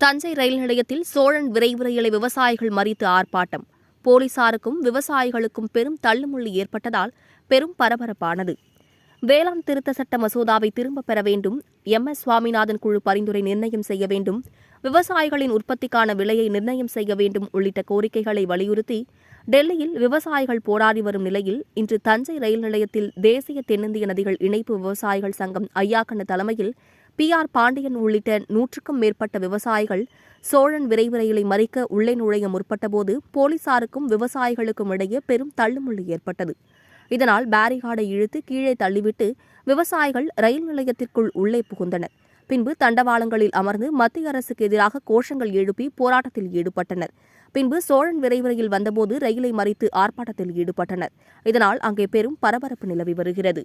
தஞ்சை ரயில் நிலையத்தில் சோழன் விரைவு ரயிலை விவசாயிகள் மறித்து ஆர்ப்பாட்டம். போலீசாருக்கும் விவசாயிகளுக்கும் பெரும் தள்ளுமுள்ளி ஏற்பட்டதால் பெரும் பரபரப்பானது. வேளாண் திருத்த சட்ட மசோதாவை திரும்பப் பெற வேண்டும் எம். எஸ். சுவாமிநாதன் குழு பரிந்துரை நிர்ணயம் செய்ய வேண்டும் விவசாயிகளின் உற்பத்திக்கான விலையை நிர்ணயம் செய்ய வேண்டும் உள்ளிட்ட கோரிக்கைகளை வலியுறுத்தி டெல்லியில் விவசாயிகள் போராடி வரும் நிலையில் இன்று தஞ்சை ரயில் நிலையத்தில் தேசிய தென்னிந்திய நதிகள் இணைப்பு விவசாயிகள் சங்கம் ஐயாக்கண்ணு தலைமையில் பி ஆர் பாண்டியன் உள்ளிட்ட நூற்றுக்கும் மேற்பட்ட விவசாயிகள் சோழன் விரைவு ரயிலை மறிக்க உள்ளே நுழைய முற்பட்டபோது போலீசாருக்கும் விவசாயிகளுக்கும் இடையே பெரும் தள்ளுமுள்ளு ஏற்பட்டது. இதனால் பேரிகார்டை இழுத்து கீழே தள்ளிவிட்டு விவசாயிகள் ரயில் நிலையத்திற்குள் உள்ளே புகுந்தனர். பின்பு தண்டவாளங்களில் அமர்ந்து மத்திய அரசுக்கு எதிராக கோஷங்கள் எழுப்பி போராட்டத்தில் ஈடுபட்டனர். பின்பு சோழன் விரைவிரையில் வந்தபோது ரயிலை மறித்து ஆர்ப்பாட்டத்தில் ஈடுபட்டனர். இதனால் அங்கே பெரும் பரபரப்பு நிலவி வருகிறது.